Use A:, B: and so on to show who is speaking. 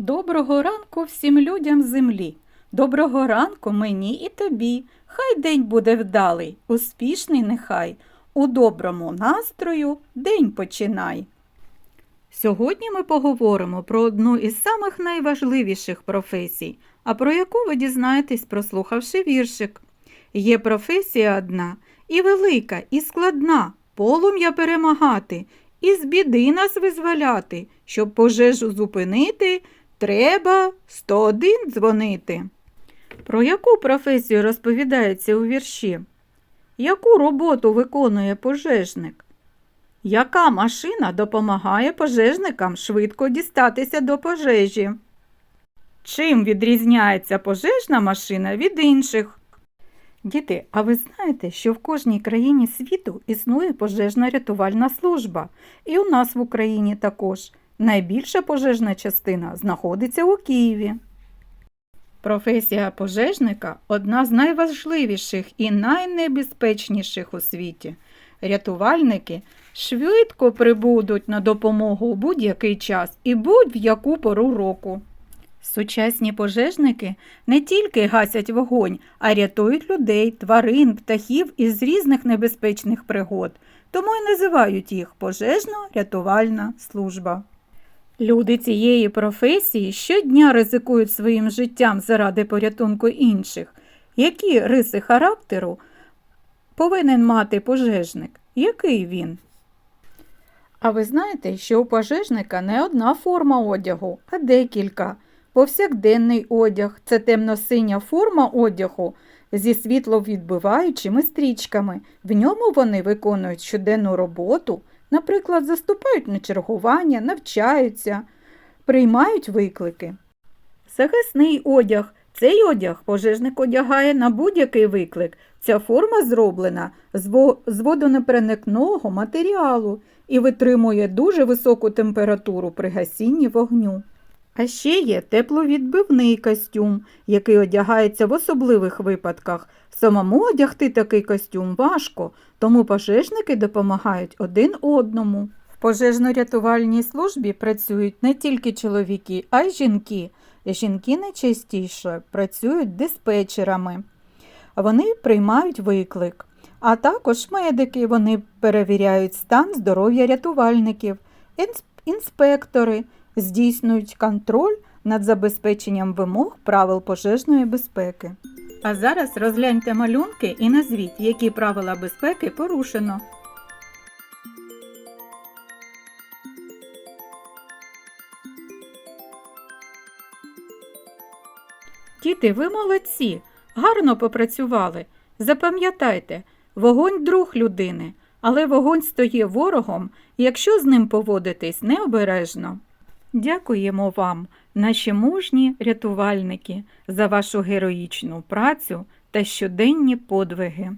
A: Доброго ранку всім людям землі. Доброго ранку мені і тобі. Хай день буде вдалий, успішний нехай. У доброму настрою день починай. Сьогодні ми поговоримо про одну із самих найважливіших професій, а про яку ви дізнаєтесь, прослухавши віршик. Є професія одна і велика, і складна, полум'я перемагати, і з біди нас визволяти, щоб пожежу зупинити, треба 101 дзвонити. Про яку професію розповідається у вірші? Яку роботу виконує пожежник? Яка машина допомагає пожежникам швидко дістатися до пожежі? Чим відрізняється пожежна машина від інших? Діти, а ви знаєте, що в кожній країні світу існує пожежна рятувальна служба, і у нас в Україні також. Найбільша пожежна частина знаходиться у Києві. Професія пожежника одна з найважливіших і найнебезпечніших у світі. Рятувальники швидко прибудуть на допомогу у будь-який час і будь-яку пору року. Сучасні пожежники не тільки гасять вогонь, а рятують людей, тварин, птахів із різних небезпечних пригод, тому й називають їх пожежно-рятувальна служба. Люди цієї професії щодня ризикують своїм життям заради порятунку інших. Які риси характеру повинен мати пожежник? Який він? А ви знаєте, що у пожежника не одна форма одягу, а декілька. Повсякденний одяг це темно-синя форма одягу зі світловідбиваючими стрічками. В ньому вони виконують щоденну роботу, наприклад, заступають на чергування, навчаються, приймають виклики. Захисний одяг. Цей одяг пожежник одягає на будь-який виклик. Ця форма зроблена з во- водонепроникного матеріалу і витримує дуже високу температуру при гасінні вогню. А ще є тепловідбивний костюм, який одягається в особливих випадках. Самому одягти такий костюм важко, тому пожежники допомагають один одному. В пожежно-рятувальній службі працюють не тільки чоловіки, а й жінки. Жінки найчастіше працюють диспетчерами. Вони приймають виклик. А також медики вони перевіряють стан здоров'я рятувальників, інспектори здійснюють контроль над забезпеченням вимог правил пожежної безпеки. А зараз розгляньте малюнки і назвіть, які правила безпеки порушено. Діти, ви молодці, гарно попрацювали. Запам'ятайте, вогонь друг людини, але вогонь стає ворогом, якщо з ним поводитись необережно. Дякуємо вам, наші мужні рятувальники, за вашу героїчну працю та щоденні подвиги.